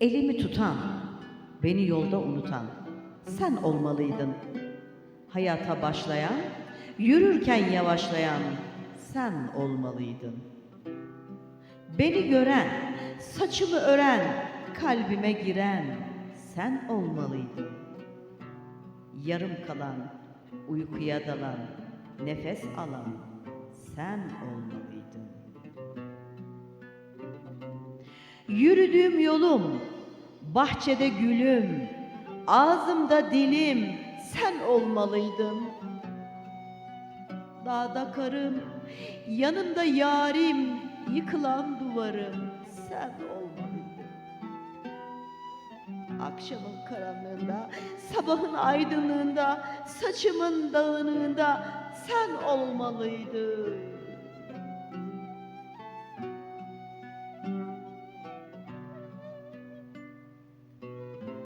Elimi tutan, beni yolda unutan sen olmalıydın. Hayata başlayan, yürürken yavaşlayan sen olmalıydın. Beni gören, saçımı ören, kalbime giren sen olmalıydın. Yarım kalan, uykuya dalan, nefes alan sen olmalıydın. Yürüdüğüm yolum, bahçede gülüm, ağzımda dilim sen olmalıydın. Dağda karım, yanımda yarim, yıkılan duvarım sen olmalıydın. Akşamın karanlığında, sabahın aydınlığında, saçımın dağınığında sen olmalıydın.